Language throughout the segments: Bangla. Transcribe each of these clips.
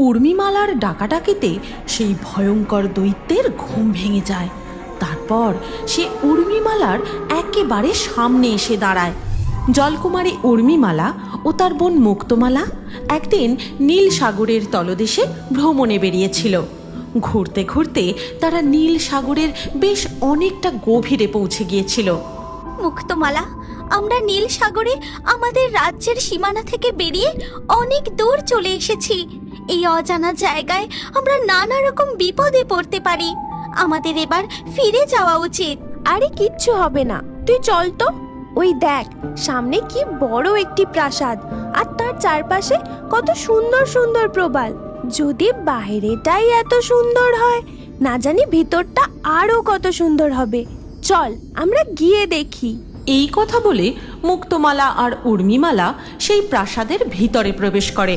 উর্মিমালার ডাকাডাকিতে সেই ভয়ঙ্কর দৈত্যের ঘুম ভেঙে যায়। তারপর সে উর্মিমালার একেবারে সামনে এসে দাঁড়ায়। জলকুমারী উর্মিমালা ও তার বোন মুক্তমালা একদিন নীল সাগরের তলদেশে ভ্রমণে বেরিয়েছিল। ঘুরতে ঘুরতে তারা নীল সাগরের বেশ অনেকটা গভীরে পৌঁছে গিয়েছিল। মুক্তমালা আমরা নীল সাগরে আমাদের রাজ্যের সীমানা থেকে বেরিয়ে অনেক দূর চলে এসেছি। এই অজানা জায়গায় আমরা নানা রকম বিপদে পড়তে পারি। আমাদের এবার ফিরে যাওয়া উচিত। আরে কিচ্ছু হবে না। তুই চল তো। ওই দেখ, সামনে কি বড় একটি প্রাসাদ আর তার চারপাশে কত সুন্দর সুন্দর প্রবাল। যদি বাইরেটাই এত সুন্দর হয়, না জানি ভিতরটা আরও কত সুন্দর হবে। চল, আমরা গিয়ে দেখি। এই কথা বলে মুক্তমালা আর উর্মিমালা সেই প্রাসাদের ভিতরে প্রবেশ করে।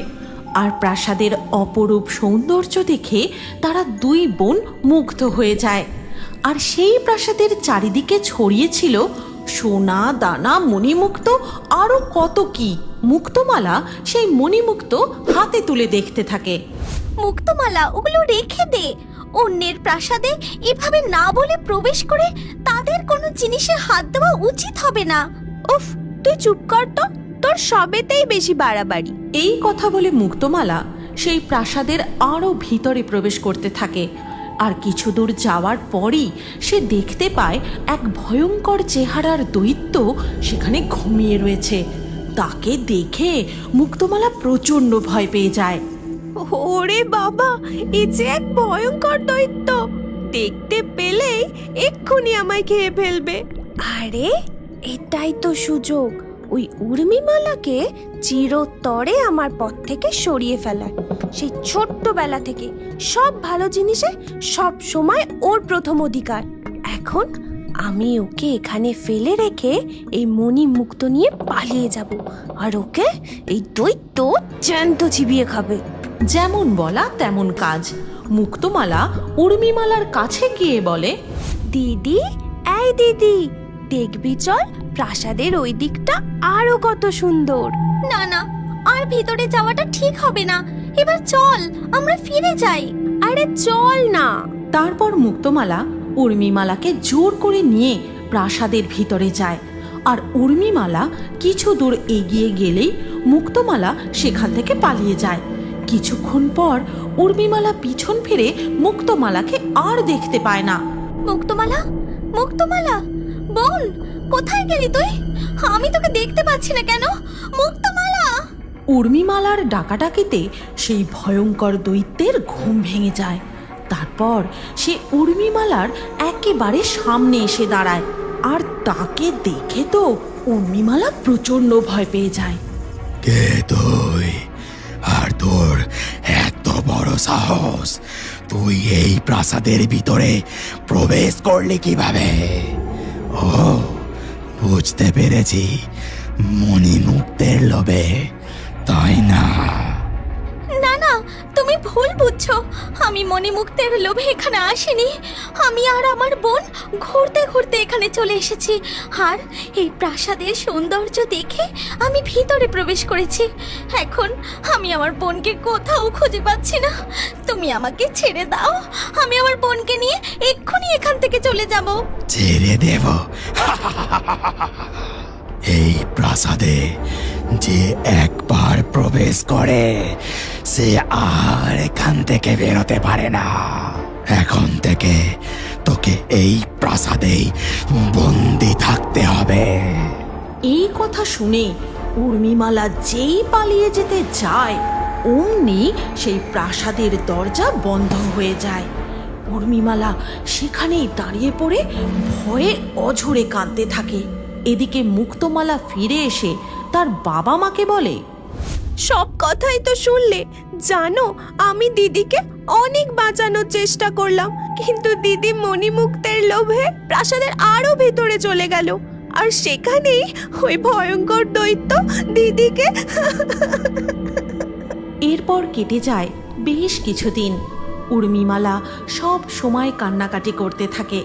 আর প্রাসাদের অপরূপ সৌন্দর্য দেখে তারা দুই বোন মুগ্ধ হয়ে যায়। আর সেই প্রাসাদের চারিদিকে ছড়িয়েছিল সোনা, দানা, মণিমুক্ত, আরও কত কি। মুক্তমালা সেই মণিমুক্ত হাতে তুলে দেখতে থাকে। মুক্তমালা, ওগুলো রেখে দে। অন্যের প্রাসাদে এভাবে না বলে প্রবেশ করে তাদের কোনো জিনিসে হাত দেওয়া উচিত হবে না। উফ তুই চুপ কর তো। তোর সবেতেই বেশি বাড়াবাড়ি। এই কথা বলে মুক্তমালা সেই প্রাসাদের আরও ভিতরে প্রবেশ করতে থাকে। আর কিছু দূর যাওয়ার পরই সে দেখতে পায় এক ভয়ঙ্কর চেহারার দৈত্য সেখানে ঘুমিয়ে রয়েছে। তাকে দেখে মুক্তমালা প্রচণ্ড ভয় পেয়ে যায়। ওরে বাবা, এ যে এক ভয়ঙ্কর দৈত্য। দেখতে পেলেই এক্ষুনি আমায় খেয়ে ফেলবে। আরে, এটাই তো সুযোগ। ওই উর্মিমালাকে চিরতরে আমার পথ থেকে সরিয়ে ফেলার। সেই ছোট্টবেলা থেকে সব ভালো জিনিসে সব সময় ওর প্রথম অধিকার। এখন আমি ওকে এখানে ফেলে রেখে এই মণি মুক্ত নিয়ে পালিয়ে যাব। আর ওকে এই দৈত্য জ্যান্ত চিবিয়ে খাবে। যেমন বলা তেমন কাজ। মুক্তমালা উর্মিমালার কাছে গিয়ে বলে দিদি এই দিদি দেখবি চল প্রাসাদের ওই দিকটা আরও কত সুন্দর। না না আর ভিতরে যাওয়াটা ঠিক হবে না। এবার চল আমরা ফিরে যাই। আরে চল না। তারপর মুক্তমালা উর্মিমালাকে জোর করে নিয়ে প্রাসাদের ভিতরে যায়। আর উর্মিমালা কিছু দূর এগিয়ে গেলেই মুক্তমালা সেখান থেকে পালিয়ে যায়। কিছুক্ষণ পর উর্মিমালা পিছন ফিরে মুক্তমালাকে আর দেখতে পায় না। মুক্তমালা? মুক্তমালা? বল কোথায় গেলি তুই? আমি তোকে দেখতে পাচ্ছি না কেন? মুক্তমালা! উর্মিমালার ডাকাডাকিতে সেই ভয়ঙ্কর দৈত্যের ঘুম ভেঙে যায়। তারপর সে উর্মিমালার একেবারে সামনে এসে দাঁড়ায়। আর তাকে দেখে তো উর্মিমালা প্রচণ্ড ভয় পেয়ে যায়। কে তুই? সাহস। তুই এই প্রাসাদের ভিতরে প্রবেশ করলি কীভাবে? ও, বুঝতে পেরেছি। মণিমুক্তের লোভে। তাই না? না, তুমি ভুল বুঝছ। আমি মণিমুক্তের লোভে এখানে আসিনি। আমি আর আমার বোন ঘুরতে ঘুরতে এখানে চলে এসেছি। আর এই প্রাসাদের সৌন্দর্য দেখে আমি ভিতরে প্রবেশ করেছি। এখন আমি আমার বোনকে কোথাও খুঁজে পাচ্ছি না। তুমি আমাকে ছেড়ে দাও। আমি আমার বোনকে নিয়ে এক্ষুনি এখান থেকে চলে যাব। ছেড়ে দেব। এই প্রাসাদে যে একবার প্রবেশ করে সে আর এখান থেকে বেরোতে পারে না। এখন থেকে তোকে এই প্রাসাদেই বন্দি থাকতে হবে। এই কথা শুনে উর্মিমালা যেই পালিয়ে যেতে চায়, অমনি সেই প্রাসাদের দরজা বন্ধ হয়ে যায়। উর্মিমালা সেখানেই দাঁড়িয়ে পড়ে ভয়ে অঝরে কাঁদতে থাকে। এদিকে মুক্তমালা ফিরে এসে তার বাবা মাকে বলে সব কথাই তো শুনলে। জানো, আমি দিদিকে অনেক বাঁচানোর চেষ্টা করলাম, কিন্তু দিদি মণিমুক্তের লোভে প্রাসাদের আরও ভেতরে চলে গেল। আর সেখানেই ওই ভয়ঙ্কর দৈত্য দিদিকে এরপর কেটে যায় বেশ কিছুদিন। উর্মিমালা সব সময় কান্নাকাটি করতে থাকে।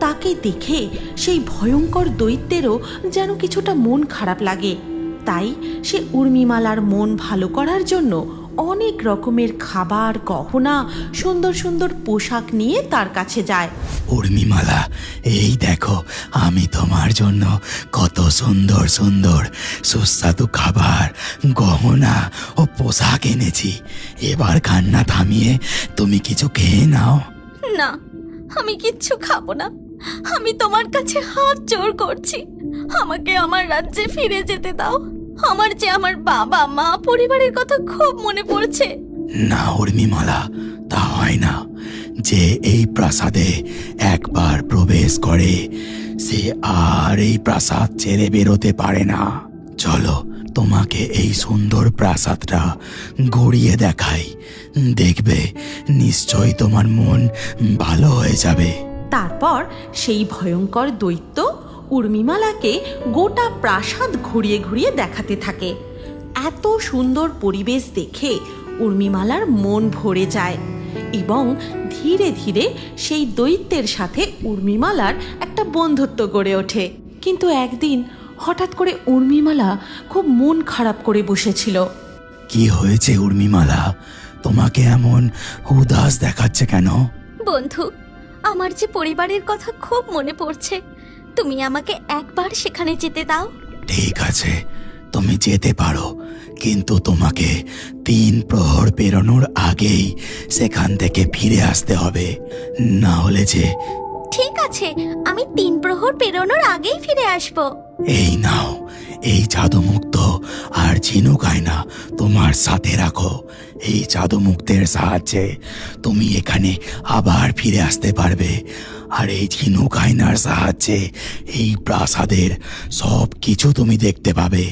তাকে দেখে সেই ভয়ঙ্কর দৈত্যেরও যেন কিছুটা মন খারাপ লাগে। তাই সে উর্মিমালার মন ভালো করার জন্য অনেক রকমের খাবার গহনা সুন্দর সুন্দর পোশাক নিয়ে তার কাছে যায়। উর্মিমালা এই দেখো আমি তোমার জন্য কত সুন্দর সুন্দর সুস্বাদু খাবার গহনা ও পোশাক এনেছি। এবার কান্না থামিয়ে তুমি কিছু খেয়ে নাও। না আমি কিচ্ছু খাব না। আমি তোমার কাছে হাত জোর করছি। আমাকে আমার রাজ্যে ফিরে যেতে দাও। আমার যে আমার বাবা মা পরিবারের কথা খুব মনে পড়ছে। না উর্মিমালা তা হয় না। যে এই প্রাসাদে একবার প্রবেশ করে সে আর এই প্রাসাদ ছেড়ে বেরোতে পারে না। চলো তোমাকে এই সুন্দর প্রাসাদটা গড়িয়ে দেখাই। দেখবে নিশ্চয়ই তোমার মন ভালো হয়ে যাবে। তারপর সেই ভয়ঙ্কর দৈত্য উর্মিমালাকে গোটা প্রাসাদ ঘুরিয়ে ঘুরিয়ে দেখাতে থাকে। এত সুন্দর পরিবেশ দেখে উর্মিমালার মন ভরে যায় এবং ধীরে ধীরে সেই দৈত্যের সাথে উর্মিমালার একটা বন্ধুত্ব গড়ে ওঠে। কিন্তু একদিন হঠাৎ করে উর্মিমালা খুব মন খারাপ করে বসেছিল। কি হয়েছে উর্মিমালা তোমাকে এমন উদাস দেখাচ্ছে কেন? বন্ধু আমার যে পরিবারের কথা খুব মনে পড়ছে। তুমি আমাকে একবার সেখানে যেতে দাও। ঠিক আছে তুমি যেতে পারো কিন্তু তোমাকে তিন প্রহর পেরোনোর আগেই সেখান থেকে ফিরে আসতে হবে। না হলে যে ঠিক আছে আমি তিন প্রহর পেরোনোর আগেই ফিরে আসব। এই নাও এই জাদুমুক্ত আর ঝিনুক আয়না তোমার সাথে রাখো। এই জাদুমুক্তের সাহায্যে তুমি এখানে আবার ফিরে আসতে পারবে। আর এই ঝিনুক আয়নার সাহায্যে এই প্রাসাদের সব কিছু তুমি দেখতে পাবে।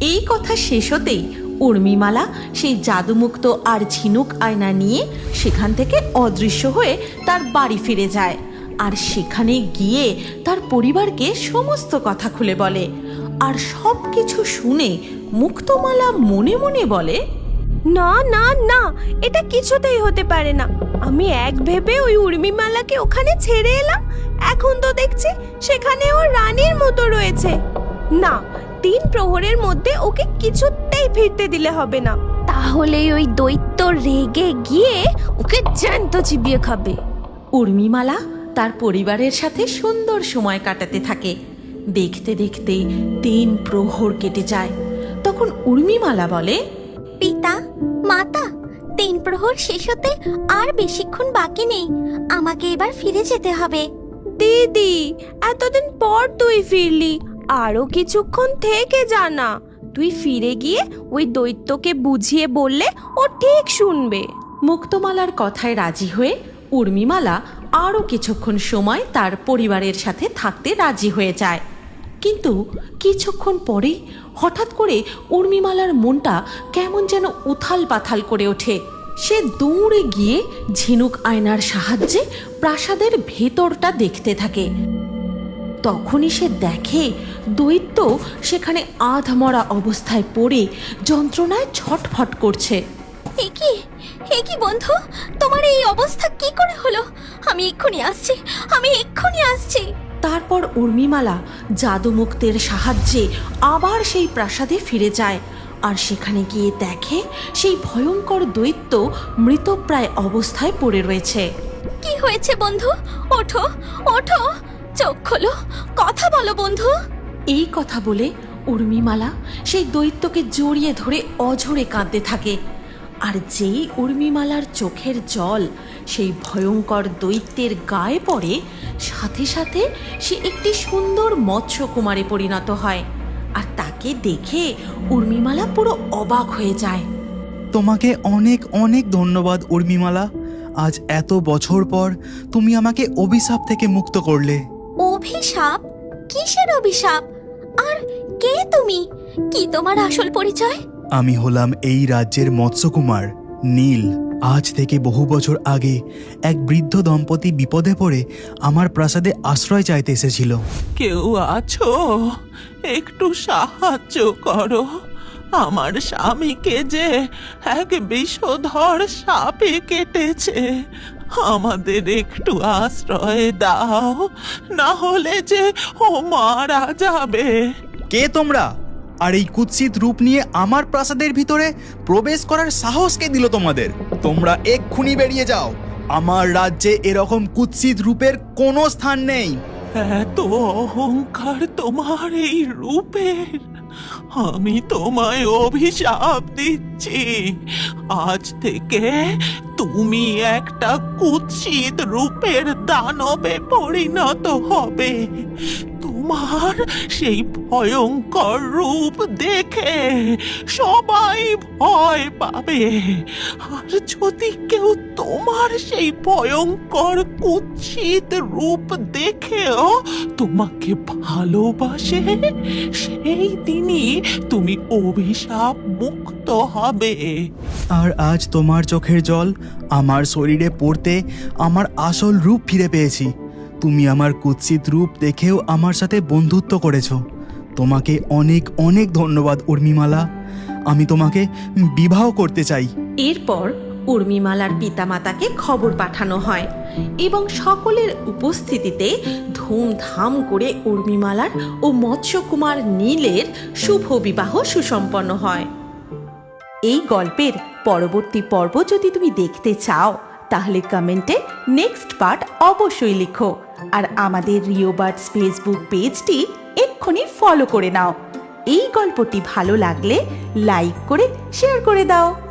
এই কথা শেষ হতেই উর্মিমালা সেই জাদুমুক্ত আর ঝিনুক আয়না নিয়ে সেখান থেকে অদৃশ্য হয়ে তার বাড়ি ফিরে যায়। আর সেখানে গিয়ে তার পরিবারকে সমস্ত কথা খুলে বলে। আর সব কিছু শুনে মুক্তমালা মনে মনে বলে না না না এটা কিছুতেই হতে পারে না। আমি এক ভেবে ওই উর্মিমালাকে ওখানে ছেড়ে এলাম। এখন তো দেখছি সেখানে ও রানীর মতো রয়েছে। না তিন প্রহরের মধ্যে ওকে কিছুতেই ফিরতে দিলে হবে না। তাহলে ওই দৈত্য রেগে গিয়ে ওকে জ্যান্ত চিবিয়ে খাবে। উর্মিমালা তার পরিবারের সাথে সুন্দর সময় কাটাতে থাকে। দেখতে দেখতে তিন প্রহর কেটে যায়। তখন উর্মিমালা বলে পিতা মাতা তিন প্রহর শেষ হতে আর বেশিক্ষণ বাকি নেই। আমাকে এবার ফিরে যেতে হবে। দিদি এতদিন পর তুই ফিরলি। আরও কিছুক্ষণ থেকে জানা তুই ফিরে গিয়ে ওই দৈত্যকে বুঝিয়ে বললে ও ঠিক শুনবে। মুক্তমালার কথায় রাজি হয়ে উর্মিমালা আরও কিছুক্ষণ সময় তার পরিবারের সাথে থাকতে রাজি হয়ে যায়। কিন্তু কিছুক্ষণ পরেই হঠাৎ করে উর্মিমালার মনটা কেমন যেন উথাল পাথাল করে ওঠে। সে দৌড়ে গিয়ে ঝিনুক আয়নার সাহায্যে প্রাসাদের ভেতরটা দেখতে থাকে। তখনই সে দেখে দৈত্য সেখানে আধমরা অবস্থায় পড়ে যন্ত্রণায় ছটফট করছে। এ কি বন্ধু? তোমার এই অবস্থা কি করে হলো? আমি এক্ষুনি আসছি। আমি এক্ষুনি আসছি। তারপর উর্মিমালা জাদুমুক্তের সাহায্যে আবার সেই প্রাসাদে ফিরে যায়। আর সেখানে গিয়ে দেখে সেই ভয়ঙ্কর দৈত্য মৃতপ্রায় অবস্থায় পড়ে রয়েছে। কি হয়েছে বন্ধু? ওঠো ওঠো। চোখ খোলো। কথা বলো বন্ধু। এই কথা বলে উর্মিমালা সেই দৈত্যকে জড়িয়ে ধরে অঝরে কাঁদতে থাকে। আর যেই উর্মিমালার চোখের জল সেই ভয়ঙ্কর দৈত্যের গায়ে পড়ে সাথে সাথে সে একটি সুন্দর মৎস্যকুমারে পরিণত হয়। আর তাকে দেখে উর্মিমালা পুরো অবাক হয়ে যায়। তোমাকে অনেক অনেক ধন্যবাদ উর্মিমালা। আজ এত বছর পর তুমি আমাকে অভিশাপ থেকে মুক্ত করলে। অভিশাপ? কিসের অভিশাপ? আর কে তুমি? কি তোমার আসল পরিচয়? আমি হলাম এই রাজ্যের মৎস্যকুমার নীল। আজ থেকে বহু বছর আগে এক বৃদ্ধ দম্পতি বিপদে পড়ে আমার প্রাসাদে আশ্রয় চাইতে এসেছিল। কেউ আছো? একটু সাহায্য করো। আমার স্বামীকে যে এক বিষধর সাপে কেটেছে আমাদের একটু আশ্রয় দাও না হলে যে ও মারা যাবে। কে তোমরা? আর এই কুৎসিত রূপ নিয়ে আমার প্রাসাদের ভিতরে প্রবেশ করার সাহস কে দিল তোমাদের? তোমরা এক্ষুনি বেরিয়ে যাও। আমার রাজ্যে এরকম কুৎসিত রূপের কোনো স্থান নেই। এত অহংকার তোমার এই রূপের। আমি তোমায় অভিশাপ দিচ্ছি। আজ থেকে তুমি একটা কুৎসিত রূপের দানবে পরিণত হবে। তোমার সেই ভয়ঙ্কর রূপ দেখে সবাই ভয় পাবে। আর যদি কেউ তোমার সেই ভয়ঙ্কর কুৎসিত রূপ দেখেও তোমাকে ভালোবাসে, সেই দিনই তুমি অভিশাপ মুক্ত হবে। আর আজ তোমার চোখের জল আমার শরীরে পড়তে আমার আসল রূপ ফিরে পেয়েছি। তুমি আমার কুৎসিত রূপ দেখেও আমার সাথে বন্ধুত্ব করেছ। তোমাকে অনেক অনেক ধন্যবাদ, উর্মিমালা। আমি তোমাকে বিবাহ করতে চাই। এরপর উর্মিমালার পিতামাতাকে খবর পাঠানো হয় এবং সকলের উপস্থিতিতে ধুমধাম করে উর্মিমালার ও মৎস্যকুমার নীলের শুভ বিবাহ সুসম্পন্ন হয়। এই গল্পের পরবর্তী পর্ব যদি তুমি দেখতে চাও তাহলে কমেন্টে নেক্সট পার্ট অবশ্যই লিখো। আর আমাদের রিও বার্ডস ফেসবুক পেজটি এক্ষুনি ফলো করে নাও। এই গল্পটি ভালো লাগলে লাইক করে, শেয়ার করে দাও।